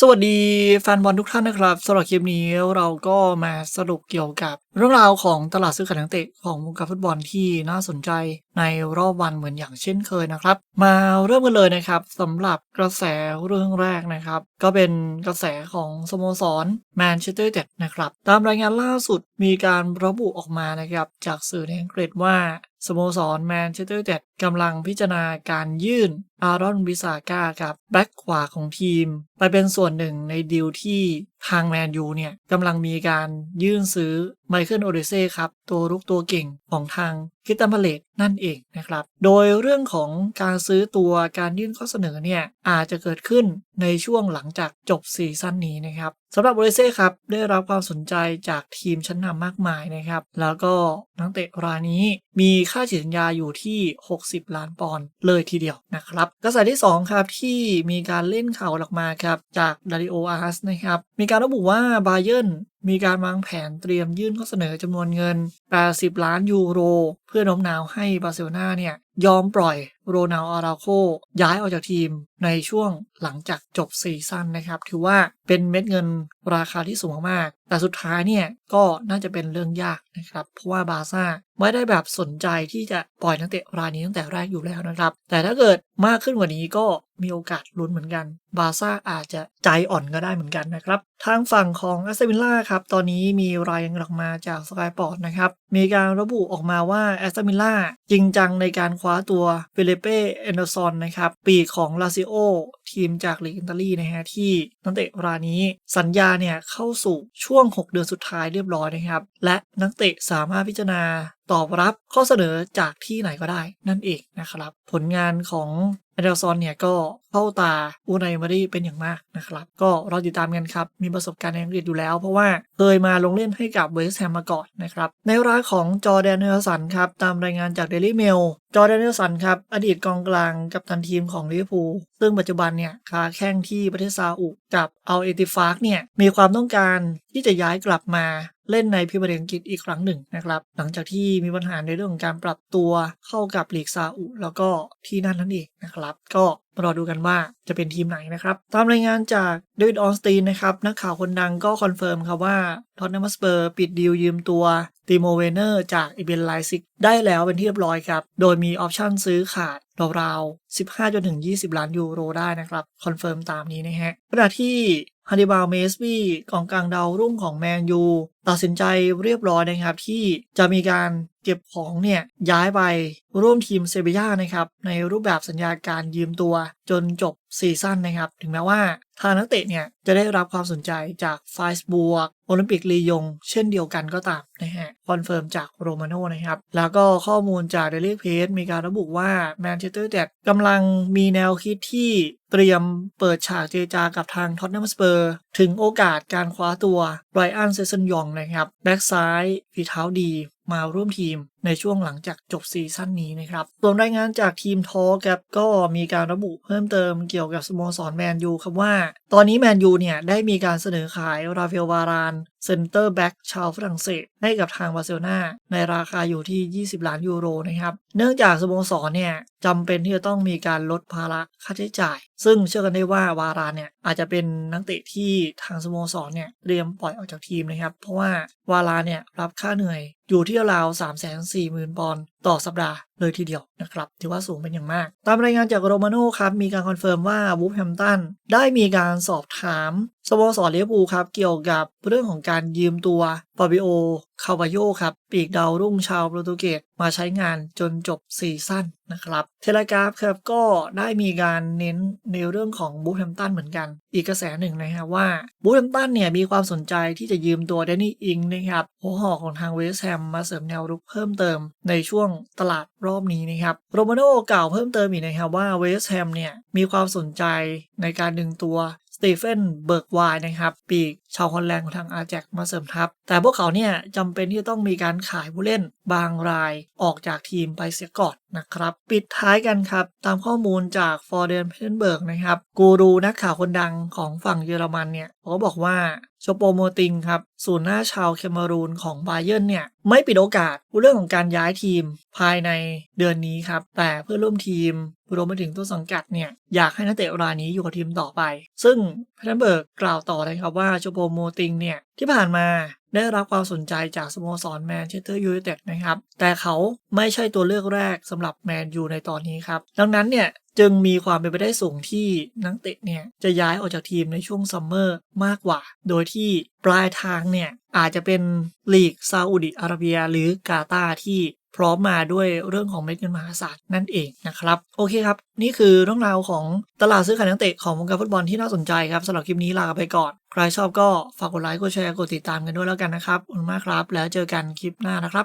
สวัสดีแฟนบอลทุกท่านนะครับสำหรับคลิปนี้เราก็มาสรุปเกี่ยวกับ เรื่องราวของตลาดซื้อขายนักเตะของวงการฟุตบอลที่น่าสนใจในรอบวันเหมือนอย่างเช่นเคยนะครับ มาเริ่มกันเลยนะครับสำหรับกระแสเรื่องแรกนะครับ ก็เป็นกระแสของสโมสรแมนเชสเตอร์ยูไนเต็ดนะครับ ตามรายงานล่าสุดมีการระบุออกมานะครับ จากสื่อในอังกฤษว่าสโมสรแมนเชสเตอร์ยูไนเต็ดกำลังพิจารณาการยื่นอารอนวิสาก้าครับแบ็กขวาของทีม ไปเป็นส่วนหนึ่งในดีลที่ทางแมนยูเนี่ยกำลังมีการยื่นซื้อไมเคิลโอเดเซ่ครับ ตัวลุกตัวเก่งของทาง คิตตันพาเลตนั่นเองนะครับ โดยเรื่องของการซื้อตัวการยื่นข้อเสนอเนี่ยอาจจะเกิดขึ้นในช่วงหลังจากจบซีซั่นนี้นะครับสำหรับโอเดเซ่ครับได้รับความสนใจจากทีมชั้นนำมากมายนะครับ แล้วก็นักเตะรายนี้มีค่าฉีดสัญญาอยู่ที่ 60 ล้านปอนด์เลยทีเดียวนะครับกระแสที่ 2 ครับ ที่มีการเล่นข่าวออกมาครับ จากดาริโออาร์สนะครับ มีการระบุว่าบาเย r n มีการวางแผนเตรียมยื่นข้อเสนอจำนวนเงิน 80 ล้านยูโร พื่อโน้มน้าวให้บาร์เซโลนาเนี่ย ยอมปล่อยโรนัลอาราโคย้ายออกจากทีมในช่วงหลังจากจบซีซั่นนะครับ ถือว่าเป็นเม็ดเงินราคาที่สูงมากแต่สุดท้ายเนี่ยก็น่าจะเป็นเรื่องยากนะครับ เพราะว่าบาซ่าไม่ได้แบบสนใจที่จะปล่อยนักเตะรายนี้ตั้งแต่แรกอยู่แล้วนะครับ แต่ถ้าเกิดมากขึ้นกว่านี้ก็มีโอกาสลุ้นเหมือนกัน บาซ่าอาจจะใจอ่อนก็ได้เหมือนกันนะครับ ทางฝั่งของแอสเซวิลล่าครับ ตอนนี้มีรายงานออกมาจากสกายปอร์ตนะครับ มีการระบุออกมาว่าแอสตันวิลล่าจริงจังในการคว้าตัวฟิลิเป้เอนเดอร์ซอนนะครับปีของลาซิโอทีมจากลีกอิตาลีนะฮะที่นักเตะรายนี้สัญญาเนี่ยเข้าสู่ช่วง 6 เดือนสุดท้ายเรียบร้อยนะครับ และนักเตะสามารถพิจารณาตอบรับข้อเสนอจากที่ไหนก็ได้นั่นเองนะครับ ผลงานของแอนเดอร์ซอนเนี่ยก็เข้าตาอูไนมารีเป็นอย่างมากนะครับ ก็รอติดตามกันครับ มีประสบการณ์ในอังกฤษอยู่แล้ว เพราะว่าเคยมาลงเล่นให้กับเวสต์แฮมมาก่อนนะครับ ในรายของจอแดนเนลสันครับ ตามรายงานจากเดลี่เมลจอแดนเนลสันครับ อดีตกองกลางกับตันทีมของลิเวอร์พูล ซึ่งปัจจุบันเนี่ยค้าแข่งที่ประเทศซาอุกับเอาเอติฟาร์กเนี่ยมีความต้องการที่จะย้ายกลับมาเล่นในพิมยร์ลีกอังกฤษอีกครั้งหนึ่งนะครับ หลังจากที่มีปัญหาในเรื่องของการปรับตัวเข้ากับลีกซาอุแล้วก็ที่นั่นนั่นเองนะครับ ก็มารอดูกันว่าจะเป็นทีมไหนนะครับ ตามรายงานจากเดวิดออนสตีนนะครับนักข่าวคนดังก็คอนเฟิร์มครับว่าทอตแนมสเปอร์ปิดดีลยืมตัวติโมเวเนอร์จากอีเบนไลซิกได้แล้วเป็นที่เรียบร้อยครับ โดยมีออปชั่นซื้อขาดราว 15 จนถึง 20 ล้านยูโรได้นะครับ คอนเฟิร์มตามนี้นะฮะขณะที่ฮันดิบาลเมสบี้กองกลางดาวรุ่งของแมนยู ตัดสินใจเรียบร้อยนะครับที่จะมีการเก็บของเนี่ยย้ายไปร่วมทีมเซบีย่านะครับในรูปแบบสัญญาการยืมตัวจนจบซีซั่นนะครับ ถึงแม้ว่าทางนักเตะเนี่ยจะได้รับความสนใจจากไฟส์บวกโอลิมปิกลียง เช่นเดียวกันก็ตามนะฮะคอนเฟิร์มจากโรมาโนนะครับ แล้วก็ข้อมูลจากเดลี่เพจมีการระบุว่าแมนเชสเตอร์ยูไนเต็ดกำลังำลังมีแนวคิดที่เตรียมเปิดฉากเจรจากับทางท็อตแนมสเปอร์ถึงโอกาสการคว้าตัวไรอันเซซันยองนะครับ แบ็กซ้ายฝีเท้าดี มาร่วมทีมในช่วงหลังจากจบซีซั่นนี้นะครับส่วนรายงานจากทีมทอครับก็มีการระบุเพิ่มเติมเกี่ยวกับสโมสรแมนยูครับว่า ตอนนี้แมนยูเนี่ยได้มีการเสนอขายราเฟลวารานเซนเตอร์แบ็กชาวฝรั่งเศสให้กับทางบาร์เซโลนาในราคาอยู่ที่ 20 ล้านยูโรนะครับ เนื่องจากสโมสรเนี่ยจำเป็นที่จะต้องมีการลดภาระค่าใช้จ่าย ซึ่งเชื่อกันได้ว่าวารานเนี่ยอาจจะเป็นนักเตะที่ทางสโมสรเนี่ยเตรียมปล่อยออกจากทีมนะครับ เพราะว่าวารานเนี่ยรับค่าเหนื่อยอยู่ที่ราวสามแสนสี่หมื่นปอนด์ ต่อสัปดาห์เลยทีเดียวนะครับถือว่าสูงเป็นอย่างมาก ตามรายงานจากโรมาโน่ครับ มีการคอนเฟิร์มว่าวูฟแฮมตันได้มีการสอบถามสโมสรเลียบูครับ เกี่ยวกับเรื่องของการยืมตัวปาบิโอคาวาโยครับ ปีกดาวรุ่งชาวโปรตุเกสมาใช้งานจนจบซีซั่นนะครับเทเลกราฟครับก็ได้มีการเน้นในเรื่องของบูธแฮมตันเหมือนกัน อีกกระแสหนึ่งนะครับว่าบูธแฮมตันเนี่ยมีความสนใจที่จะยืมตัวเดนนี่อิงนะครับหัวหอกของทางเวสแฮมมาเสริมแนวรุกเพิ่มเติมในช่วงตลาดรอบนี้นะครับโรมาโน่กล่าวเพิ่มเติมอีกนะครับว่าเวสแฮมเนี่ยมีความสนใจในการดึงตัวสตีเฟนเบิร์กวายนะครับปีกชาวฮอลแลนด์ของทางอาแจกมาเสริมทัพ แต่พวกเขาเนี่ยจำเป็นที่จะต้องมีการขายผู้เล่นบางรายออกจากทีมไปเสียก่อน นะครับปิดท้ายกันครับ ตามข้อมูลจากฟอร์เดนเพนเบิร์กนะครับกูรูนักข่าวคนดังของฝั่งเยอรมันเนี่ยเขาบอกว่าโชโปโมติงครับศูนย์หน้าชาวเคมารูนของบาเยิร์นเนี่ยไม่ปิดโอกาสเรื่องของการย้ายทีมภายในเดือนนี้ครับ แต่เพื่อร่วมทีมรวมไปถึงต้นสังกัดเนี่ยอยากให้นักเตะรายนี้อยู่กับทีมต่อไป ซึ่งแพนเบิร์กกล่าวต่อนะครับว่าโชโปโมติงเนี่ยที่ผ่านมา ได้รับความสนใจจากสโมสรแมนเชสเตอร์ยูไนเต็ดนะครับ แต่เขาไม่ใช่ตัวเลือกแรกสำหรับแมนยูในตอนนี้ครับ ดังนั้นเนี่ยจึงมีความเป็นไปได้สูงที่นักเตะเนี่ยจะย้ายออกจากทีมในช่วงซัมเมอร์มากกว่า โดยที่ปลายทางเนี่ยอาจจะเป็นลีกซาอุดิอาระเบียหรือกาตาร์ที่ พร้อมมาด้วยเรื่องของเม็ดเงินมหาศาลนั่นเองนะครับ โอเคครับ นี่คือเรื่องราวของตลาดซื้อขายนักเตะของวงการฟุตบอลที่น่าสนใจครับสำหรับคลิปนี้ลาไปก่อน ใครชอบก็ฝากกดไลค์กดแชร์กดติดตามกันด้วยแล้วกันนะครับขอบคุณมากครับ แล้วเจอกันคลิปหน้านะครับ